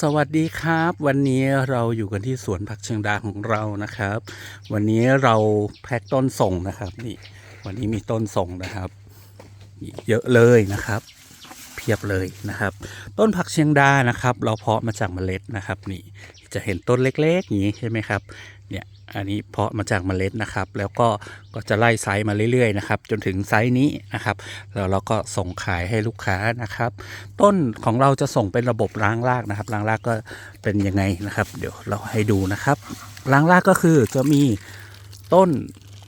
สวัสดีครับ วันนี้เราอยู่กันที่สวนผักเชียงดาของเรานะครับ วันนี้เราแพ็กต้นส่งนะครับนี่วันนี้มีต้นส่งนะครับ เยอะเลยนะครับ เพียบเลยนะครับ ต้นผักเชียงดานะครับ เราเพาะมาจากเมล็ดนะครับนี่ จะเห็นต้นเล็กๆอย่างนี้ใช่ไหมครับเนี่ยอันนี้เพาะมาจากเมล็ดนะครับ แล้วก็ก็จะไล่ไซส์มาเรื่อยๆนะครับ จนถึงไซส์นี้นะครับแล้วเราก็ส่งขายให้ลูกค้านะครับ ต้นของเราจะส่งเป็นระบบล้างรากนะครับล้างรากก็เป็นยังไงนะครับ เดี๋ยวเราให้ดูนะครับล้างรากก็คือจะมีต้น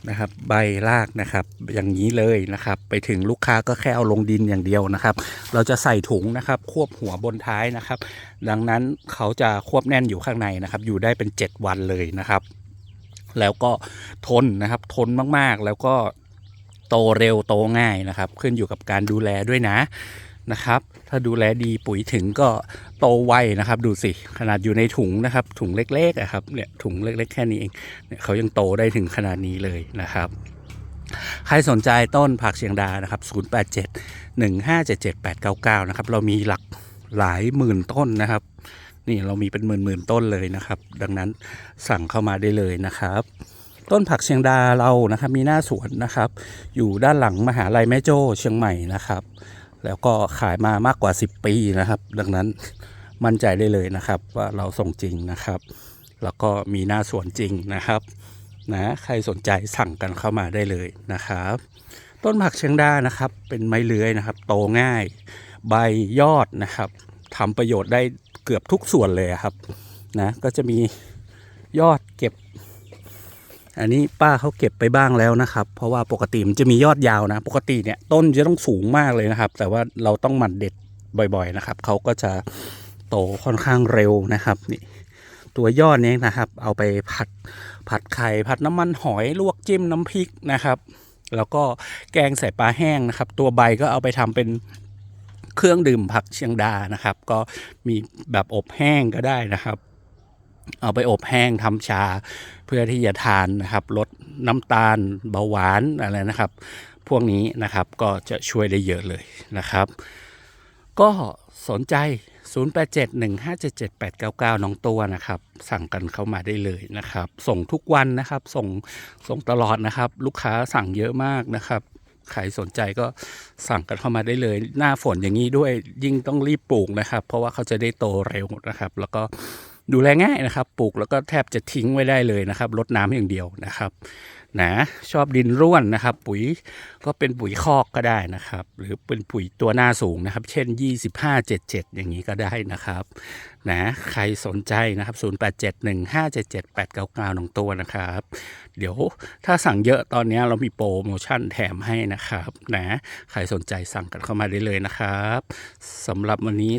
นะครับ ใบรากนะครับ อย่างนี้เลยนะครับ ไปถึงลูกค้าก็แค่เอาลงดินอย่างเดียวนะครับ เราจะใส่ถุงนะครับ ควบหัวบนท้ายนะครับ ดังนั้นเขาจะควบแน่นอยู่ข้างในนะครับ อยู่ได้เป็น 7 วันเลยนะครับ แล้วก็ทนนะครับ ทนมากๆ แล้วก็โตเร็วโตง่ายนะครับ ขึ้นอยู่กับการดูแลด้วยนะ นะครับ ถ้าดูแลดีปุ๋ยถึงก็โตไวนะครับ ดูสิ ขนาดอยู่ในถุงนะครับ ถุงเล็กๆอะครับ เนี่ยถุงเล็ก ๆ แค่นี้เองเนี่ยเขายังโตได้ถึงขนาดนี้เลยนะครับใครสนใจต้นผักเชียงดานะครับ 087 1577 899 นะครับ เรามีหลักหลายหมื่นต้นนะครับ นี่เรามีเป็นหมื่นหมื่นๆต้นเลยนะครับ ดังนั้นสั่งเข้ามาได้เลยนะครับ ต้นผักเชียงดาเรานะครับมีหน้าสวนนะครับ อยู่ด้านหลังมหาลัยแม่โจ้เชียงใหม่นะครับ แล้วก็ขายมามากกว่า 10 ปีนะครับ ดังนั้นมั่นใจได้เลยนะครับ ว่าเราส่งจริงนะครับ แล้วก็มีหน้าสวนจริงนะครับนะใครสนใจสั่งกันเข้ามาได้เลยนะครับ ต้นผักเชียงดานะครับ เป็นไม้เลื้อยนะครับ โตง่าย ใบยอดนะครับทำประโยชน์ได้เกือบทุกส่วนเลยครับนะก็จะมียอดเก็บ อันนี้ป้าเขาเก็บไปบ้างแล้วนะครับ เพราะว่าปกติมันจะมียอดยาวนะ ปกติเนี่ยต้นจะต้องสูงมากเลยนะครับ แต่ว่าเราต้องหมั่นเด็ดบ่อยๆนะครับเขาก็จะโตค่อนข้างเร็วนะครับนี่ตัวยอดนี้นะครับ เอาไปผัดผัดไข่ผัดน้ำมันหอยลวกจิ้มน้ำพริกนะครับ แล้วก็แกงใส่ปลาแห้งนะครับ ตัวใบก็เอาไปทำเป็นเครื่องดื่มผักเชียงดานะครับ ก็มีแบบอบแห้งก็ได้นะครับ เอาไปอบแห้งทำชา เพื่อที่จะทานนะครับลดน้ำตาลเบาหวานอะไรนะครับ พวกนี้นะครับก็จะช่วยได้เยอะเลยนะครับ ก็สนใจ 0871577899 น้องตัวนะครับ สั่งกันเข้ามาได้เลยนะครับ ส่งทุกวันนะครับ ส่งส่งตลอดนะครับ ลูกค้าสั่งเยอะมากนะครับใครสนใจก็สั่งกันเข้ามาได้เลย หน้าฝนอย่างนี้ด้วยยิ่งต้องรีบปลูกนะครับ เพราะว่าเขาจะได้โตเร็วนะครับ แล้วก็ ดูแลง่ายนะครับ ปลูกแล้วก็แทบจะทิ้งไว้ได้เลยนะครับลดน้ำอย่างเดียวนะครับนะชอบดินร่วนนะครับ ปุ๋ยก็เป็นปุ๋ยคอกก็ได้นะครับ หรือเป็นปุ๋ยตัวหน้าสูงนะครับ เช่น 2577 อย่างนี้ก็ได้นะครับนะใครสนใจนะครับ 0871577899น้องตัวนะครับ เดี๋ยวถ้าสั่งเยอะตอนนี้เรามีโปรโมชั่นแถมให้นะครับนะใครสนใจสั่งกันเข้ามาได้เลยนะครับสำหรับวันนี้